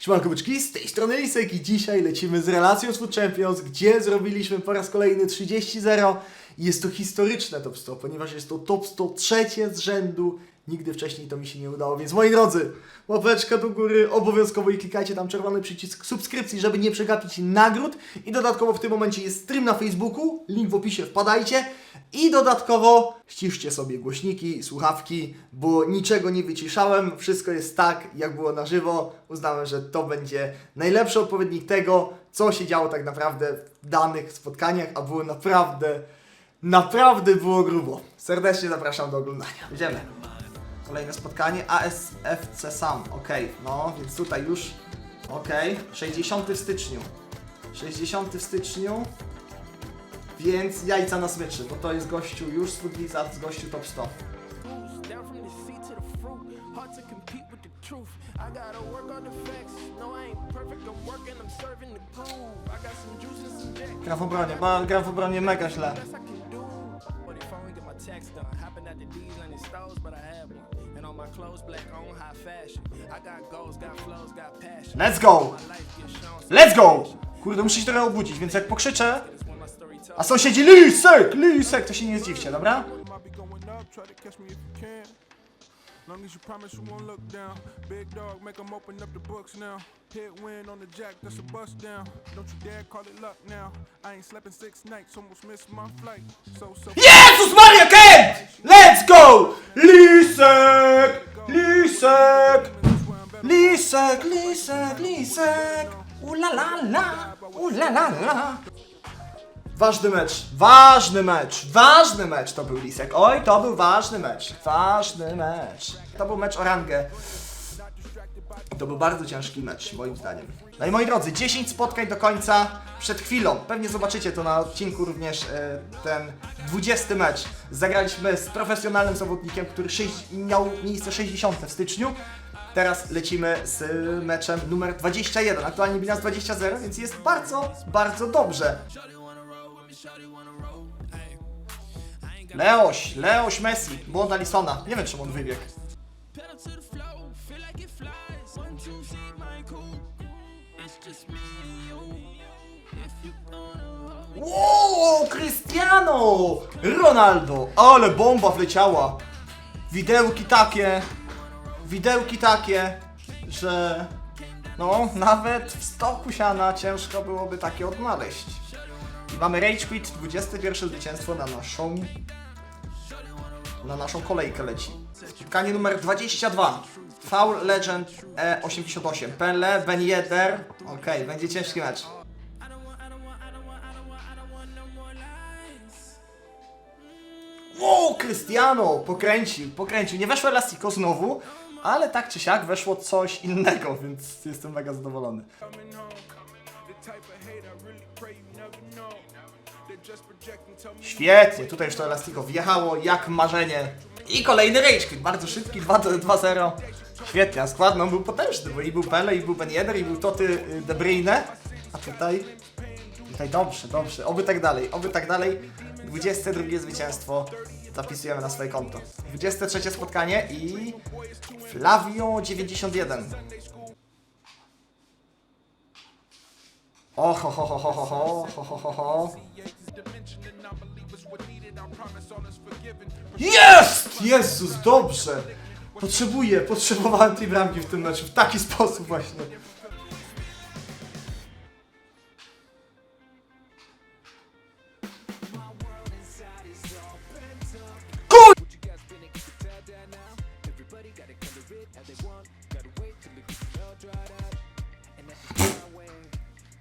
Siemanko byczki, z tej strony Lisek i dzisiaj lecimy z relacją z Food Champions, gdzie zrobiliśmy po raz kolejny 30-0 i jest to historyczne top 100, ponieważ jest to top 100 trzecie z rzędu. Nigdy wcześniej to mi się nie udało, więc moi drodzy, łapeczka do góry, obowiązkowo i klikajcie tam czerwony przycisk subskrypcji, żeby nie przegapić nagród i dodatkowo w tym momencie jest stream na Facebooku, link w opisie, wpadajcie i dodatkowo ściszcie sobie głośniki, słuchawki, bo niczego nie wyciszałem, wszystko jest tak, jak było na żywo. Uznałem, że to będzie najlepszy odpowiednik tego, co się działo tak naprawdę w danych spotkaniach, a było naprawdę, naprawdę było grubo. Serdecznie zapraszam do oglądania. Idziemy. Kolejne spotkanie. ASFC Sam. Ok, no więc tutaj już. Ok, 60 w styczniu. 60 w styczniu. Więc jajca na smyczy, bo to jest gościu już z Blizzard, z gościu top 100. Gram w obronie, bo gram w obronie mega źle. done. Hopping the D's, stars, but I have one. My clothes black on high fashion. I got goals, got flows, got passion. Let's go! Let's go! Kurde, muszę się trochę obudzić, więc jak pokrzyczę, a sąsiedzi Lisek, Lisek, to się nie zdziwcie, dobra? Might be going up, try to catch me if you can. Long as you promise you won't look down. Big dog, make 'em open up the books now. Hit win on the jack, that's a bust down. Don't you dare call it luck now. I ain't slept in six nights, almost missed my flight. So, so. Jezus Maria Kent! Let's go! Lisek! Lisek! Lisek, Lisek, Lisek! Ulalala! Ulalala! Ważny mecz, ważny mecz, ważny mecz to był Lisek. Oj, to był ważny mecz, ważny mecz. To był mecz o rangę. To był bardzo ciężki mecz, moim zdaniem. No i moi drodzy, 10 spotkań do końca przed chwilą. Pewnie zobaczycie to na odcinku również e, ten 20 mecz. Zagraliśmy z profesjonalnym zawodnikiem, który miał miejsce 60 w styczniu. Teraz lecimy z meczem numer 21. Aktualnie bilans 20-0, więc jest bardzo, bardzo dobrze. Leoś, Leoś Messi, błąd Alisona. Nie wiem, czemu on wybiegł. Wow, Cristiano! Ronaldo, ale bomba wleciała. Widełki takie, widełki takie, że no, nawet w stoku siana ciężko byłoby takie odnaleźć. I mamy Rage Quit, 21 zwycięstwo na naszą na naszą kolejkę leci. Spotkanie numer 22. Foul Legend E88. Pele, Ben Yedder. Okej, będzie ciężki mecz. Wow, Cristiano! Pokręcił, pokręcił. Nie weszło Elastico znowu, ale tak czy siak weszło coś innego, więc jestem mega zadowolony. Świetnie, tutaj już to Elastico wjechało jak marzenie. I kolejny Rage Quit, bardzo szybki, 2-0. Świetnie, a skład no, był potężny, bo i był Pele, i był Ben Yedder, i był Toty y, De Bruyne. A tutaj, tutaj dobrze, dobrze, oby tak dalej, oby tak dalej. 22 zwycięstwo zapisujemy na swoje konto. 23 spotkanie i Flavio 91. O ho ho ho ho ho ho ho ho ho Jest! Jezus, dobrze! Potrzebuję, potrzebowałem tej bramki w tym meczu, w taki sposób właśnie.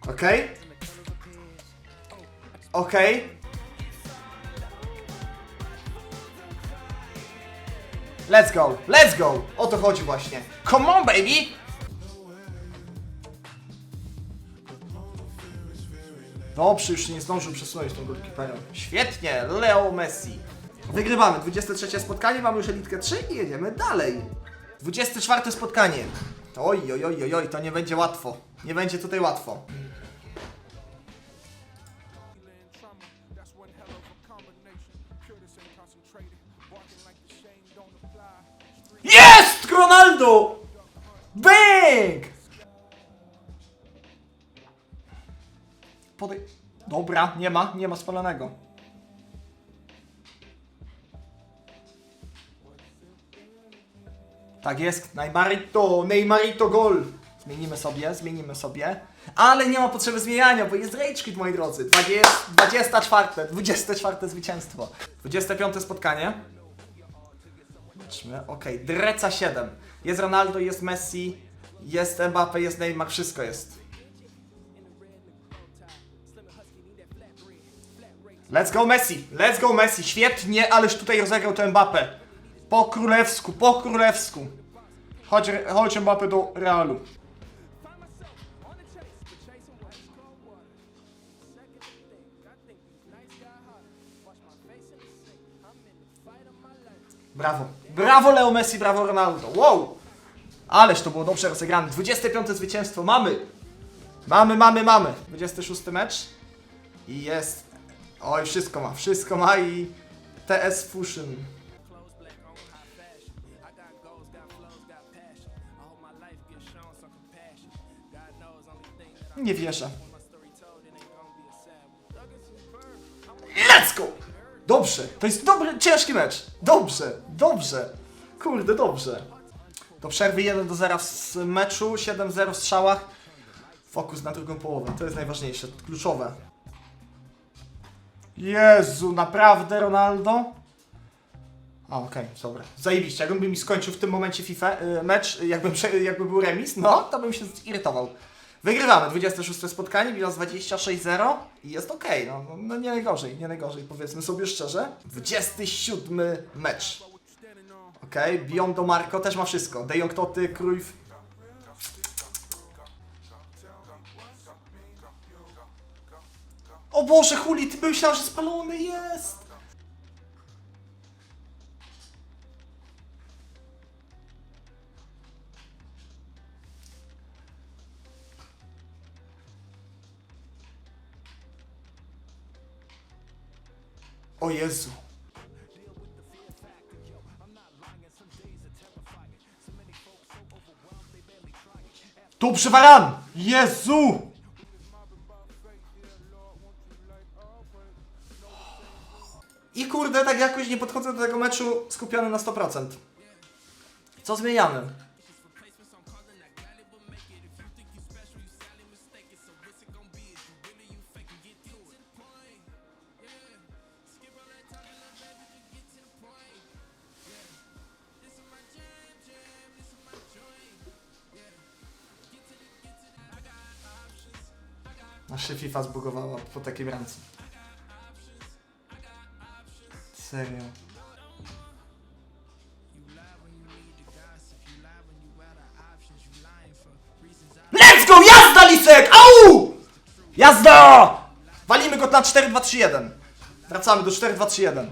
Okej. Okej. Let's go, let's go! O to chodzi właśnie. Come on, baby! Dobrze, już nie zdążył przesunąć tą goalkeeperem. Świetnie, Leo Messi. Wygrywamy 23 spotkanie, mamy już elitkę 3 i jedziemy dalej. 24 spotkanie. Oj, oj, oj, oj, to nie będzie łatwo. Nie będzie tutaj łatwo. Ronaldo! Bęk! Podaj... Dobra, nie ma, nie ma spalonego. Tak jest, Neymarito, Neymarito gol! Zmienimy sobie, zmienimy sobie. Ale nie ma potrzeby zmieniania, bo jest Rage moi drodzy. 20, 24, 24 zwycięstwo. 25 spotkanie. Zobaczmy, okej, Dreca 7. Jest Ronaldo, jest Messi, jest Mbappe, jest Neymar, wszystko jest. Let's go Messi, let's go Messi, świetnie, ależ tutaj rozegrał to Mbappe. Po królewsku, po królewsku. Chodź, chodź Mbappe do Realu. Brawo. Brawo Leo Messi, brawo Ronaldo. Wow! Ależ to było dobrze rozegrane. 25 zwycięstwo mamy. Mamy, mamy, mamy. 26 mecz. I jest. Oj, wszystko ma, wszystko ma i TS Fusion. Nie wierzę. Let's go! Dobrze, to jest dobry, ciężki mecz. Dobrze, dobrze. Kurde, dobrze. Do przerwy 1 do 0 z meczu, 7-0 w strzałach. Fokus na drugą połowę, to jest najważniejsze, kluczowe. Jezu, naprawdę Ronaldo? A, okej, dobra. Zajebiście, jakbym mi skończył w tym momencie FIFA y, mecz, jakbym, prze- jakby był remis, no, to bym się zirytował. Wygrywamy 26 spotkanie, bilans 26-0 i jest okej, no, no, no nie najgorzej, nie najgorzej, powiedzmy sobie szczerze. 27 mecz. Okej, Beyond do Marco też ma wszystko. De Jong, Toty. O Boże, Huli, ty myślałem, że spalony jest! O Jezu. Dobrze, Varan! Jezu! I kurde, tak jakoś nie podchodzę do tego meczu skupiony na 100%. Co zmieniamy? Aż się FIFA zbugowała po takiej bramce. Serio. Let's go! Jazda, Lisek! Au! Jazda! Walimy go na 4-2-3-1. Wracamy do 4-2-3-1.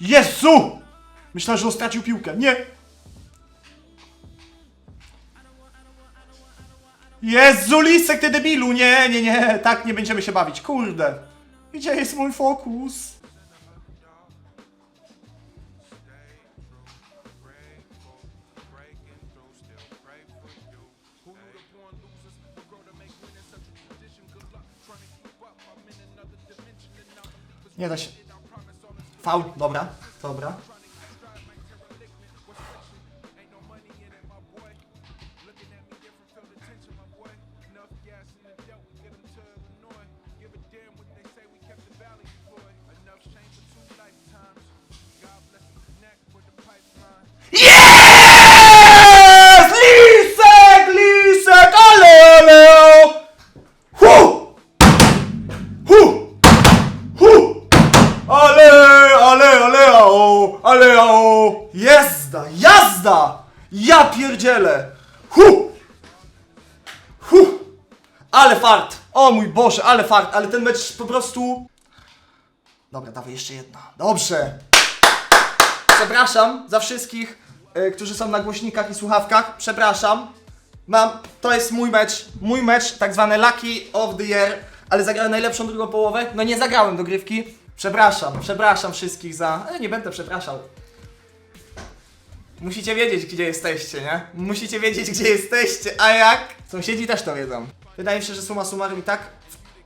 Jezu! Myślałem, że on stracił piłkę. Nie! Jezu, Lisek, ty debilu! Nie, nie, nie, tak nie będziemy się bawić, kurde. Gdzie jest mój fokus? Nie da się. Faul, dobra, dobra. Ale, ao! Jazda, jazda! Ja pierdzielę! Hu! Hu! Ale fart! O mój Boże, ale fart, ale ten mecz po prostu... Dobra, dawaj jeszcze jedna. Dobrze. Przepraszam za wszystkich, y, którzy są na głośnikach i słuchawkach. Przepraszam. Mam, to jest mój mecz, mój mecz, tak zwany Lucky of the Year, ale zagrałem najlepszą drugą połowę. No nie zagrałem dogrywki. Przepraszam, przepraszam wszystkich za... Ale nie będę przepraszał. Musicie wiedzieć, gdzie jesteście, nie? Musicie wiedzieć, gdzie jesteście, a jak? Sąsiedzi też to wiedzą. Wydaje mi się, że suma summarum i tak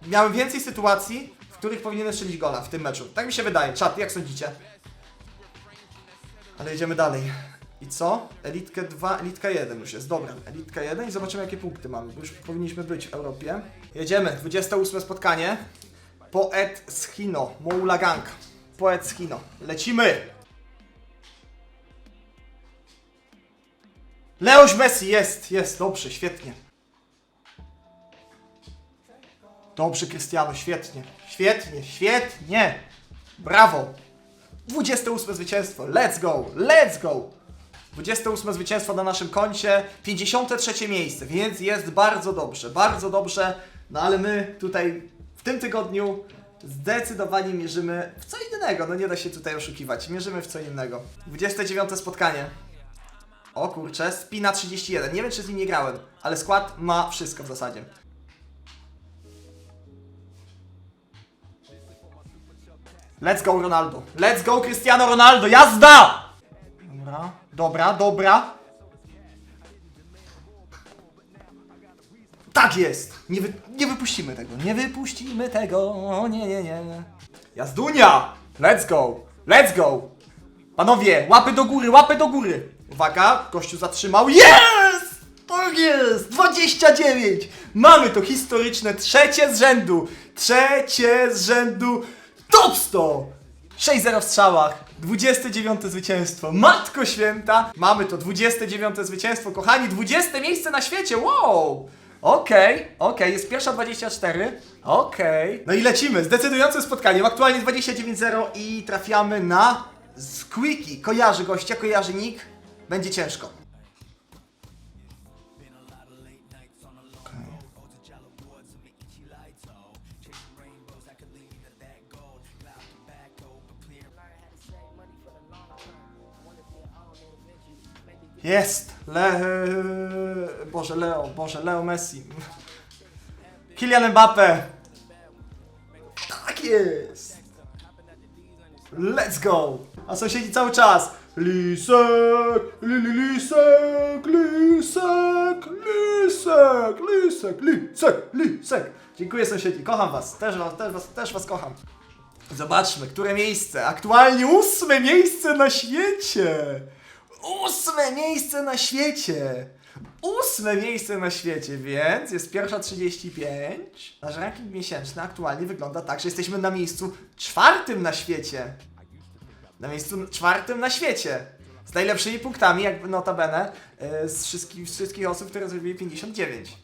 miałem więcej sytuacji, w których powinienem strzelić gola w tym meczu. Tak mi się wydaje. Czat, jak sądzicie? Ale jedziemy dalej. I co? Elitkę 2, Elitka 1 już jest. Dobra, Elitka 1 i zobaczymy jakie punkty mamy, bo już powinniśmy być w Europie. Jedziemy, 28 spotkanie. Poet z Hino, Moula Gang. Poet z Hino. Lecimy! Leoś Messi jest, jest, dobrze, świetnie. Dobrze, Krystiano, świetnie, świetnie, świetnie. Brawo. 28 zwycięstwo, let's go, let's go. 28 zwycięstwo na naszym koncie, 53 miejsce, więc jest bardzo dobrze, bardzo dobrze. No ale my tutaj w tym tygodniu zdecydowanie mierzymy w co innego, no nie da się tutaj oszukiwać, mierzymy w co innego. 29 spotkanie. O kurczę, Spina 31. Nie wiem, czy z nim nie grałem, ale skład ma wszystko w zasadzie. Let's go Ronaldo. Let's go Cristiano Ronaldo. Jazda! Dobra, dobra, dobra. Tak jest! Nie, wy, nie wypuścimy tego. Nie wypuścimy tego. O, nie, nie, nie. Jazdunia! Let's go! Let's go! Panowie, łapy do góry, łapy do góry! Uwaga, gościu zatrzymał. Jest! Tak jest! 29! Mamy to historyczne trzecie z rzędu. Trzecie z rzędu. Top 100! 6-0 w strzałach. 29 zwycięstwo. Matko święta! Mamy to 29 zwycięstwo, kochani. 20 miejsce na świecie. Wow! Okej, okej, jest pierwsza 24. Okej. No i lecimy. Zdecydujące spotkanie. Aktualnie 29-0 i trafiamy na Squeaky. Kojarzy gościa, kojarzy nick. Będzie ciężko. Jest! Le... Boże, Leo, Boże, Leo Messi. Kylian Mbappe! Tak jest! Let's go! A sąsiedzi cały czas. Lisek, li, li, lisek, lisek, lisek, lisek, lisek, lisek. Dziękuję sąsiedzi, kocham was, też was, też was, też was kocham. Zobaczmy, które miejsce. Aktualnie ósme miejsce na świecie. Ósme miejsce na świecie. Ósme miejsce na świecie, więc jest pierwsza 35. Nasz ranking miesięczny aktualnie wygląda tak, że jesteśmy na miejscu czwartym na świecie. Na miejscu czwartym na świecie. Z najlepszymi punktami, jakby notabene, e, z wszystkich, z wszystkich osób, które zrobili 59.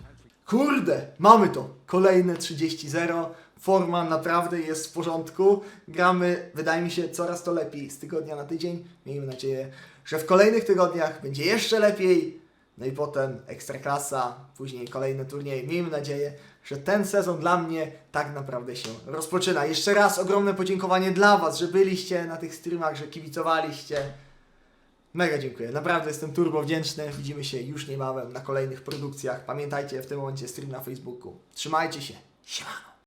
Kurde, mamy to. Kolejne 30-0. Forma naprawdę jest w porządku. Gramy, wydaje mi się, coraz to lepiej z tygodnia na tydzień. Miejmy nadzieję, że w kolejnych tygodniach będzie jeszcze lepiej. No i potem ekstraklasa, później kolejne turnieje. Miejmy nadzieję, że ten sezon dla mnie tak naprawdę się rozpoczyna. Jeszcze raz ogromne podziękowanie dla Was, że byliście na tych streamach, że kibicowaliście. Mega dziękuję. Naprawdę jestem turbo wdzięczny. Widzimy się już niebawem na kolejnych produkcjach. Pamiętajcie w tym momencie stream na Facebooku. Trzymajcie się. Siemano.